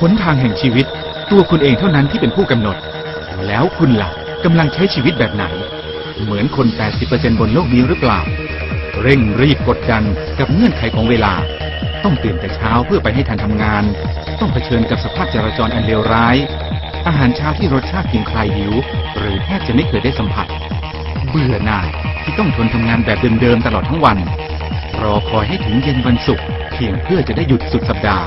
หนทางแห่งชีวิต ตัวคุณเองเท่านั้นที่เป็นผู้กำหนด แล้วคุณล่ะกำลังใช้ชีวิตแบบไหน เหมือนคน 80%บนโลกนี้หรือเปล่า เร่งรีบกดดันกับเงื่อนไขของเวลา ต้องตื่นแต่เช้าเพื่อไปให้ทันทำงาน ต้องเผชิญกับสภาพจราจรอันเลวร้าย อาหารเช้าที่รสชาติเพียงคลายหิว หรือแทบจะไม่เคยได้สัมผัส เบื่อหน่ายที่ต้องทนทำงานแบบเดิมๆตลอดทั้งวัน รอคอยให้ถึงเย็นวันศุกร์เพียงเพื่อจะได้หยุดสุดสัปดาห์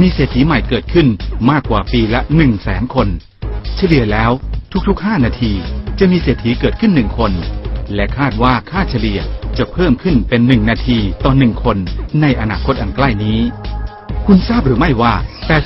มีเศรษฐีใหม่เกิดขึ้นมากกว่าปีละ1 0 0 0 0แสนคน เฉลี่ยแล้วทุกๆ 5 นาทีจะมีเศรษฐีเกิดขึ้นหนึ่งคน และคาดว่าค่าเฉลี่ยจะเพิ่มขึ้นเป็น1นาทีต่อ1คนในอนาคตอันใกล้นี้ คุณทราบหรือไม่ว่า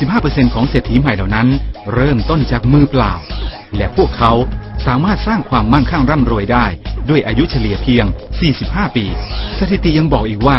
85%ของเศรษฐีใหม่เหล่านั้น เริ่มต้นจากมือเปล่า และพวกเขาสามารถสร้างความมั่งคั่งร่ำรวยได้ ด้วยอายุเฉลี่ยเพียง 45 ปี สถิติยังบอกอีกว่า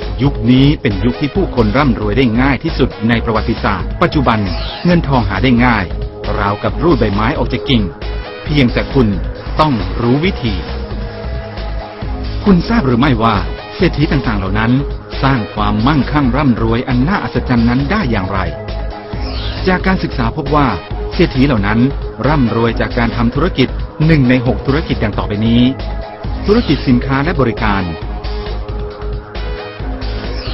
ยุคนี้เป็นยุคที่ผู้คนร่ำรวยได้ง่ายที่สุดในประวัติศาสตร์ ปัจจุบันเงินทองหาได้ง่าย ราวกับรูดใบไม้ออกจากกิ่ง เพียงแต่คุณต้องรู้วิธี คุณทราบหรือไม่ว่าเศรษฐีต่างๆเหล่านั้น สร้างความมั่งคั่งร่ำรวยอันน่าอัศจรรย์นั้นได้อย่างไร จากการศึกษาพบว่าเศรษฐีเหล่านั้น ร่ำรวยจากการทำธุรกิจหนึ่งในหกธุรกิจดังต่อไปนี้ ธุรกิจสินค้าและบริการ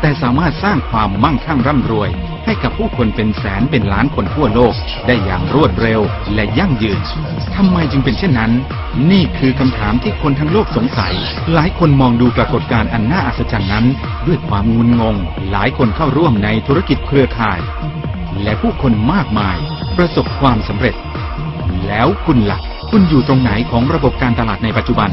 แต่สามารถสร้างความมั่งคั่งร่ำรวย ให้กับผู้คนเป็นแสนเป็นล้านคนทั่วโลก ได้อย่างรวดเร็วและยั่งยืนทำไมจึงเป็นเช่นนั้น นี่คือคำถามที่คนทั้งโลกสงสัย หลายคนมองดูปรากฏการณ์อันน่าอัศจรรย์นั้น ด้วยความงุนงง หลายคนเข้าร่วมในธุรกิจเครือข่าย และผู้คนมากมาย ประสบความสำเร็จ แล้วคุณละ่ะ คุณอยู่ตรงไหนของระบบการตลาดในปัจจุบัน